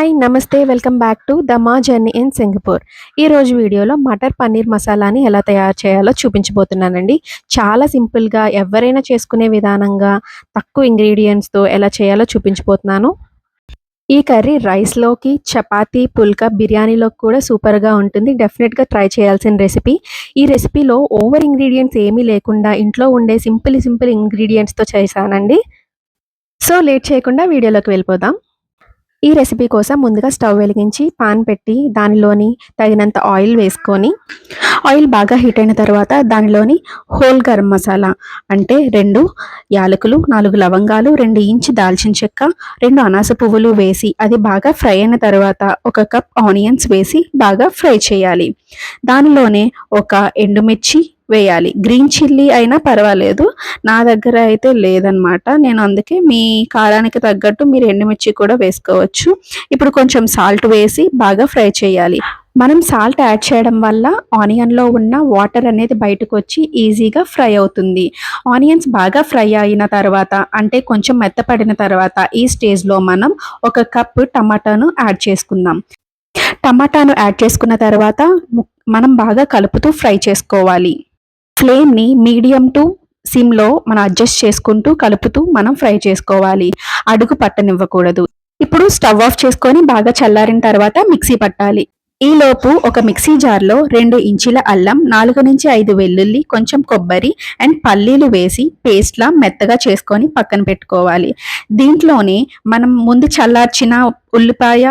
Hi నమస్తే welcome back to the మా journey in Singapore ఈరోజు వీడియోలో మటర్ పన్నీర్ మసాలాని ఎలా తయారు చేయాలో చూపించబోతున్నానండి. చాలా సింపుల్గా ఎవరైనా చేసుకునే విధానంగా తక్కువ ఇంగ్రీడియంట్స్తో ఎలా చేయాలో చూపించబోతున్నాను. ఈ కర్రీ రైస్లోకి చపాతీ పుల్కా బిర్యానీలోకి కూడా సూపర్గా ఉంటుంది. డెఫినెట్గా ట్రై చేయాల్సిన రెసిపీ ఈ రెసిపీలో ఓవర్ ఇంగ్రీడియంట్స్ ఏమీ లేకుండా ఇంట్లో ఉండే సింపుల్ సింపుల్ ఇంగ్రీడియంట్స్తో చేశానండి. సో లేట్ చేయకుండా వీడియోలోకి వెళ్ళిపోదాం. ఈ రెసిపీ కోసం ముందుగా స్టవ్ వెలిగించి పాన్ పెట్టి దానిలోని తగినంత ఆయిల్ వేసుకొని ఆయిల్ బాగా హీట్ అయిన తర్వాత దానిలోని హోల్ గరం మసాలా అంటే రెండు యాలకులు నాలుగు లవంగాలు రెండు ఇంచు దాల్చిన చెక్క రెండు అనాస పువ్వులు వేసి అది బాగా ఫ్రై అయిన తర్వాత ఒక కప్ ఆనియన్స్ వేసి బాగా ఫ్రై చేయాలి. దానిలోనే ఒక ఎండుమిర్చి వేయాలి. గ్రీన్ చిల్లీ అయినా పర్వాలేదు. నా దగ్గర అయితే లేదనమాట నేను అందుకే మీ కారానికి తగ్గట్టు మీరు ఎండుమిర్చి కూడా వేసుకోవచ్చు. ఇప్పుడు కొంచెం సాల్ట్ వేసి బాగా ఫ్రై చేయాలి. మనం సాల్ట్ యాడ్ చేయడం వల్ల ఆనియన్లో ఉన్న వాటర్ అనేది బయటకు వచ్చి ఈజీగా ఫ్రై అవుతుంది. ఆనియన్స్ బాగా ఫ్రై అయిన తర్వాత అంటే కొంచెం మెత్తపడిన తర్వాత ఈ స్టేజ్లో మనం ఒక కప్ టమాటాను యాడ్ చేసుకుందాం. టమాటాను యాడ్ చేసుకున్న తర్వాత మనం బాగా కలుపుతూ ఫ్రై చేసుకోవాలి. ఫ్లేమ్ని మీడియం టు సిమ్లో మనం అడ్జస్ట్ చేసుకుంటూ కలుపుతూ మనం ఫ్రై చేసుకోవాలి. అడుగు పట్టనివ్వకూడదు. ఇప్పుడు స్టవ్ ఆఫ్ చేసుకొని బాగా చల్లారిన తర్వాత మిక్సీ పట్టాలి. ఈలోపు ఒక మిక్సీ జార్లో రెండు ఇంచుల అల్లం నాలుగు నుంచి ఐదు వెల్లుల్లి కొంచెం కొబ్బరి అండ్ పల్లీలు వేసి పేస్ట్లా మెత్తగా చేసుకొని పక్కన పెట్టుకోవాలి. దీంట్లోనే మనం ముందు చల్లార్చిన ఉల్లిపాయ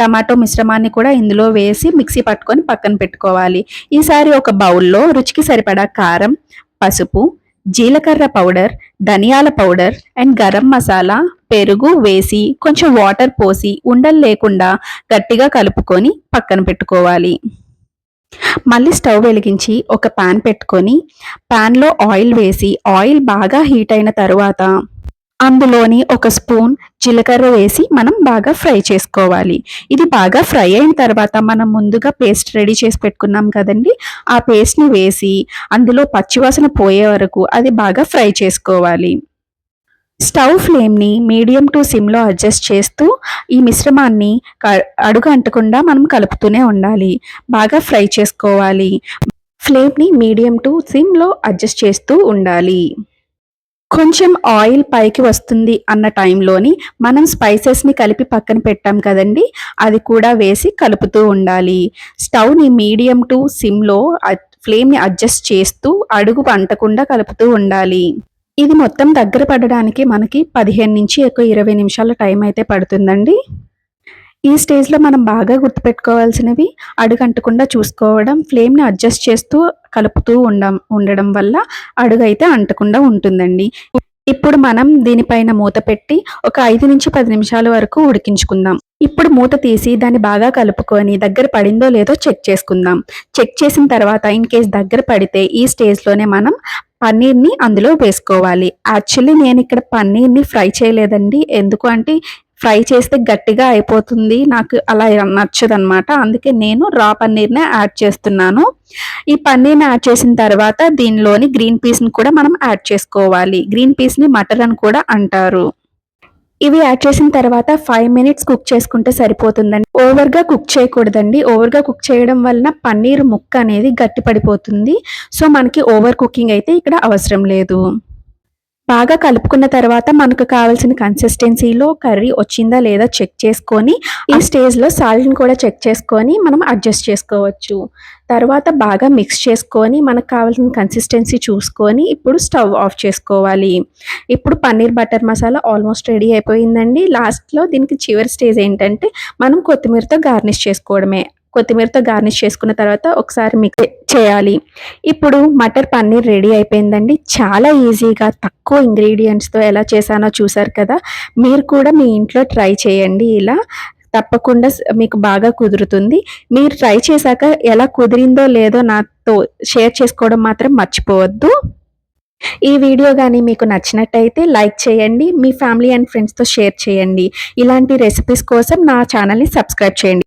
టమాటో మిశ్రమాన్ని కూడా ఇందులో వేసి మిక్సీ పట్టుకొని పక్కన పెట్టుకోవాలి. ఈసారి ఒక బౌల్లో రుచికి సరిపడా కారం పసుపు జీలకర్ర పౌడర్ ధనియాల పౌడర్ అండ్ గరం మసాలా పెరుగు వేసి కొంచెం వాటర్ పోసి ఉండలు లేకుండా గట్టిగా కలుపుకొని పక్కన పెట్టుకోవాలి. మళ్ళీ స్టవ్ వెలిగించి ఒక పాన్ పెట్టుకొని పాన్లో ఆయిల్ వేసి ఆయిల్ బాగా హీట్ అయిన తరువాత అందులోని ఒక స్పూన్ జీలకర్ర వేసి మనం బాగా ఫ్రై చేసుకోవాలి. ఇది బాగా ఫ్రై అయిన తర్వాత మనం ముందుగా పేస్ట్ రెడీ చేసి పెట్టుకున్నాం కదండి. ఆ పేస్ట్ని వేసి అందులో పచ్చివాసన పోయే వరకు అది బాగా ఫ్రై చేసుకోవాలి. స్టవ్ ఫ్లేమ్ని మీడియం టు సిమ్లో అడ్జస్ట్ చేస్తూ ఈ మిశ్రమాన్ని అడుగు అంటకుండా మనం కలుపుతూనే ఉండాలి. బాగా ఫ్రై చేసుకోవాలి. ఫ్లేమ్ని మీడియం టు సిమ్లో అడ్జస్ట్ చేస్తూ ఉండాలి. కొంచెం ఆయిల్ పైకి వస్తుంది అన్న టైంలోని మనం స్పైసెస్ని కలిపి పక్కన పెట్టాం కదండి అది కూడా వేసి కలుపుతూ ఉండాలి. స్టవ్ని మీడియం టు సిమ్లో ఫ్లేమ్ని అడ్జస్ట్ చేస్తూ అడుగు అంటకుండా కలుపుతూ ఉండాలి. ఇది మొత్తం దగ్గర పడడానికి మనకి పదిహేను నుంచి ఎక్కువ ఇరవై నిమిషాల టైం అయితే పడుతుందండి. ఈ స్టేజ్లో మనం బాగా గుర్తుపెట్టుకోవాల్సినవి అడుగంటకుండా చూసుకోవడం ఫ్లేమ్ని అడ్జస్ట్ చేస్తూ కలుపుతూ ఉండ ఉండడం వల్ల అడుగు అయితే అంటకుండా ఉంటుందండి. ఇప్పుడు మనం దీనిపైన మూత పెట్టి ఒక ఐదు నుంచి పది నిమిషాల వరకు ఉడికించుకుందాం. ఇప్పుడు మూత తీసి దాన్ని బాగా కలుపుకొని దగ్గర పడిందో లేదో చెక్ చేసుకుందాం. చెక్ చేసిన తర్వాత ఇన్ కేస్ దగ్గర పడితే ఈ స్టేజ్లోనే మనం పన్నీర్ని అందులో వేసుకోవాలి. యాక్చువల్లీ నేను ఇక్కడ పన్నీర్ని ఫ్రై చేయలేదండి. ఎందుకు అంటే ఫ్రై చేస్తే గట్టిగా అయిపోతుంది. నాకు అలా నచ్చదు అనమాట అందుకే నేను రా పన్నీర్నే యాడ్ చేస్తున్నాను. ఈ పన్నీర్ని యాడ్ చేసిన తర్వాత దీనిలోని గ్రీన్ పీస్ని కూడా మనం యాడ్ చేసుకోవాలి. గ్రీన్ పీస్ని మటర్ అని కూడా అంటారు. ఇవి యాడ్ చేసిన తర్వాత ఫైవ్ మినిట్స్ కుక్ చేసుకుంటే సరిపోతుందండి. ఓవర్గా కుక్ చేయకూడదండి. ఓవర్గా కుక్ చేయడం వలన పన్నీర్ ముక్క అనేది గట్టి పడిపోతుంది సో మనకి ఓవర్ కుకింగ్ అయితే ఇక్కడ అవసరం లేదు. బాగా కలుపుకున్న తర్వాత మనకు కావాల్సిన కన్సిస్టెన్సీలో కర్రీ వచ్చిందా లేదా చెక్ చేసుకొని ఈ స్టేజ్లో సాల్ట్ని కూడా చెక్ చేసుకొని మనం అడ్జస్ట్ చేసుకోవచ్చు. తర్వాత బాగా మిక్స్ చేసుకొని మనకు కావాల్సిన కన్సిస్టెన్సీ చూసుకొని ఇప్పుడు స్టవ్ ఆఫ్ చేసుకోవాలి. ఇప్పుడు paneer butter masala almost ready అయిపోయిందండి. లాస్ట్లో దీనికి చివరి స్టేజ్ ఏంటంటే మనం కొత్తిమీరతో గార్నిష్ చేసుకోవడమే. కొత్తిమీరతో గార్నిష్ చేసుకున్న తర్వాత ఒకసారి మిక్స్ చేయాలి. ఇప్పుడు మటర్ పన్నీర్ రెడీ అయిపోయిందండి. చాలా ఈజీగా తక్కువ ఇంగ్రీడియంట్స్తో ఎలా చేశానో చూసారు కదా. మీరు కూడా మీ ఇంట్లో ట్రై చేయండి ఇలా. తప్పకుండా మీకు బాగా కుదురుతుంది. మీరు ట్రై చేశాక ఎలా కుదిరిందో లేదో నాతో షేర్ చేసుకోవడం మాత్రం మర్చిపోవద్దు. ఈ వీడియో కానీ మీకు నచ్చినట్టయితే లైక్ చేయండి. మీ ఫ్యామిలీ అండ్ ఫ్రెండ్స్తో షేర్ చేయండి. ఇలాంటి రెసిపీస్ కోసం నా ఛానల్ని సబ్స్క్రైబ్ చేయండి.